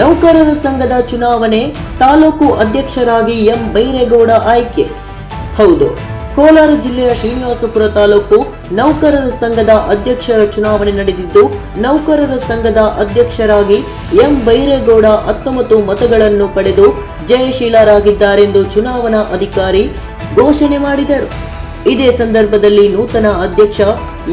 ನೌಕರರ ಸಂಘದ ಚುನಾವಣೆ ತಾಲೂಕು ಅಧ್ಯಕ್ಷರಾಗಿ ಎಂ ಬೈರೇಗೌಡ ಆಯ್ಕೆ. ಹೌದು, ಕೋಲಾರ ಜಿಲ್ಲೆಯ ಶ್ರೀನಿವಾಸಪುರ ತಾಲೂಕು ನೌಕರರ ಸಂಘದ ಅಧ್ಯಕ್ಷರ ಚುನಾವಣೆ ನಡೆದಿದ್ದು, ನೌಕರರ ಸಂಘದ ಅಧ್ಯಕ್ಷರಾಗಿ ಎಂ ಬೈರೇಗೌಡ ಹತ್ತೊಂಬತ್ತು ಮತಗಳನ್ನು ಪಡೆದು ಜಯಶೀಲರಾಗಿದ್ದಾರೆಂದು ಚುನಾವಣಾ ಅಧಿಕಾರಿ ಘೋಷಣೆ ಮಾಡಿದರು. ಇದೇ ಸಂದರ್ಭದಲ್ಲಿ ನೂತನ ಅಧ್ಯಕ್ಷ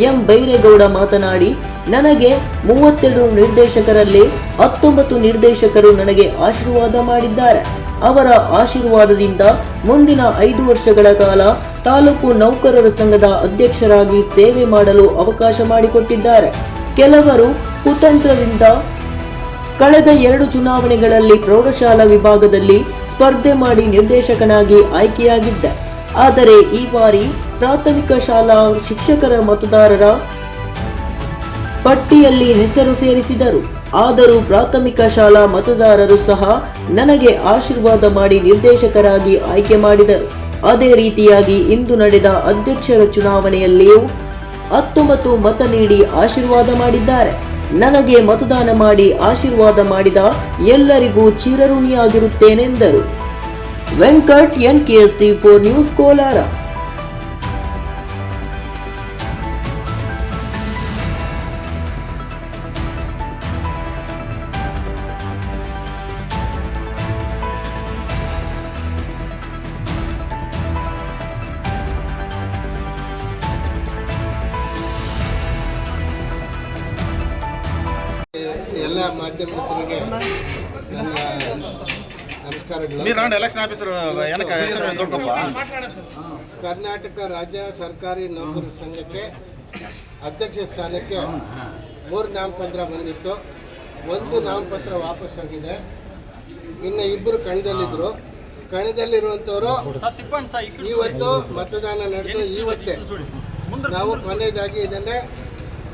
ಎಂ ಬೈರೇಗೌಡ ಮಾತನಾಡಿ ನನಗೆ ಮೂವತ್ತೆರಡು ನಿರ್ದೇಶಕರಲ್ಲಿ ಹತ್ತೊಂಬತ್ತು ನಿರ್ದೇಶಕರು ನನಗೆ ಆಶೀರ್ವಾದ ಮಾಡಿದ್ದಾರೆ. ಅವರ ಆಶೀರ್ವಾದದಿಂದ ಮುಂದಿನ ಐದು ವರ್ಷಗಳ ಕಾಲ ತಾಲೂಕು ನೌಕರರ ಸಂಘದ ಅಧ್ಯಕ್ಷರಾಗಿ ಸೇವೆ ಮಾಡಲು ಅವಕಾಶ ಮಾಡಿಕೊಟ್ಟಿದ್ದಾರೆ. ಕೆಲವರು ಕುತಂತ್ರದಿಂದ ಕಳೆದ ಎರಡು ಚುನಾವಣೆಗಳಲ್ಲಿ ಪ್ರೌಢಶಾಲಾ ವಿಭಾಗದಲ್ಲಿ ಸ್ಪರ್ಧೆ ಮಾಡಿ ನಿರ್ದೇಶಕನಾಗಿ ಆಯ್ಕೆಯಾಗಿದ್ದ. ಆದರೆ ಈ ಬಾರಿ ಪ್ರಾಥಮಿಕ ಶಾಲಾ ಶಿಕ್ಷಕರ ಮತದಾರರ ಪಟ್ಟಿಯಲ್ಲಿ ಹೆಸರು ಸೇರಿಸಿದರು. ಆದರೂ ಪ್ರಾಥಮಿಕ ಶಾಲಾ ಮತದಾರರು ಸಹ ನನಗೆ ಆಶೀರ್ವಾದ ಮಾಡಿ ನಿರ್ದೇಶಕರಾಗಿ ಆಯ್ಕೆ ಮಾಡಿದರು. ಅದೇ ರೀತಿಯಾಗಿ ಇಂದು ನಡೆದ ಅಧ್ಯಕ್ಷರ ಚುನಾವಣೆಯಲ್ಲಿಯೂ ಹತ್ತೊಂಬತ್ತು ಮತ ನೀಡಿ ಆಶೀರ್ವಾದ ಮಾಡಿದ್ದಾರೆ. ನನಗೆ ಮತದಾನ ಮಾಡಿ ಆಶೀರ್ವಾದ ಮಾಡಿದ ಎಲ್ಲರಿಗೂ ಚಿರಋಣಿಯಾಗಿರುತ್ತೇನೆಂದರು. Venkat N K S T four news Kolar. ಎಲ್ಲ ಮಾಧ್ಯಮ ಮಿತ್ರರಿಗೆ ನನ್ನ ಕರ್ನಾಟಕ ರಾಜ್ಯ ಸರ್ಕಾರಿ ನೌಕರರ ಸಂಘಕ್ಕೆ ಅಧ್ಯಕ್ಷ ಸ್ಥಾನಕ್ಕೆ ಮೂರು ನಾಮಪತ್ರ ಬಂದಿತ್ತು. ಒಂದು ನಾಮಪತ್ರ ವಾಪಸ್ ಆಗಿದೆ. ಇನ್ನು ಇಬ್ಬರು ಕಣದಲ್ಲಿದ್ದರು ಕಣದಲ್ಲಿರುವಂಥವರು ಇವತ್ತು ಮತದಾನ ನಡೆದು ಇವತ್ತೇ. ನಾವು ಕೊನೆಯದಾಗಿ ಇದನ್ನೇ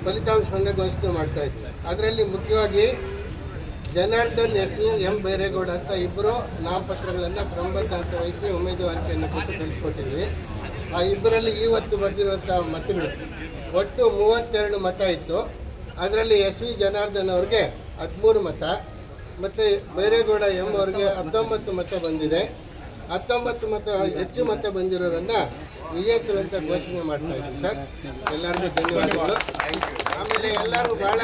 ಫಲಿತಾಂಶವನ್ನು ಘೋಷಣೆ ಮಾಡ್ತಾ ಇದ್ವಿ. ಅದರಲ್ಲಿ ಮುಖ್ಯವಾಗಿ ಜನಾರ್ದನ್ ಎಸ್ ಎಂ ಬೈರೇಗೌಡ ಅಂತ ಇಬ್ಬರು ನಾಮಪತ್ರಗಳನ್ನು ಕ್ರಮಬದ್ಧ ಅಂತ ವಹಿಸಿ ಉಮೇದುವಾರಿಕೆಯನ್ನು ಕೊಟ್ಟು ಕಳಿಸ್ಕೊಟ್ಟಿದ್ವಿ ಆ ಇಬ್ಬರಲ್ಲಿ ಇವತ್ತು ಬರೆದಿರುವಂಥ ಮತಗಳು ಒಟ್ಟು ಮೂವತ್ತೆರಡು ಮತ ಇತ್ತು. ಅದರಲ್ಲಿ ಎಸ್ ವಿ ಜನಾರ್ದನ್ ಅವ್ರಿಗೆ ಹದಿಮೂರು ಮತ, ಮತ್ತು ಬೈರೇಗೌಡ, ಎಂ ಅವ್ರಿಗೆ ಹತ್ತೊಂಬತ್ತು ಮತ ಬಂದಿದೆ. ಹತ್ತೊಂಬತ್ತು ಮತ, ಹೆಚ್ಚು ಮತ ಬಂದಿರೋರನ್ನ ವಿಜೇತರು ಅಂತ ಘೋಷಣೆ ಮಾಡ್ತಾ ಇದ್ದೀವಿ ಸರ್. ಎಲ್ಲರಿಗೂ ಧನ್ಯವಾದಗಳು. ಆಮೇಲೆ ಎಲ್ಲರೂ ಭಾಳ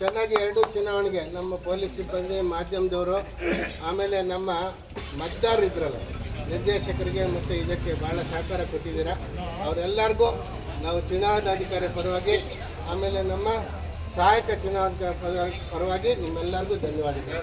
ಚೆನ್ನಾಗಿ ಎರಡು ಚುನಾವಣೆಗೆ ನಮ್ಮ ಪೊಲೀಸ್ ಸಿಬ್ಬಂದಿ, ಮಾಧ್ಯಮದವರು, ಆಮೇಲೆ ನಮ್ಮ ಮತದಾರರು ಇದ್ರಲ್ಲ, ನಿರ್ದೇಶಕರಿಗೆ ಮತ್ತು ಇದಕ್ಕೆ ಭಾಳ ಸಹಕಾರ ಕೊಟ್ಟಿದ್ದೀರ. ಅವರೆಲ್ಲರಿಗೂ ನಾವು ಚುನಾವಣಾಧಿಕಾರಿ ಪರವಾಗಿ, ಆಮೇಲೆ ನಮ್ಮ ಸಹಾಯಕ ಚುನಾವಣಾ ಪರವಾಗಿ ನಿಮ್ಮೆಲ್ಲರಿಗೂ ಧನ್ಯವಾದಗಳು.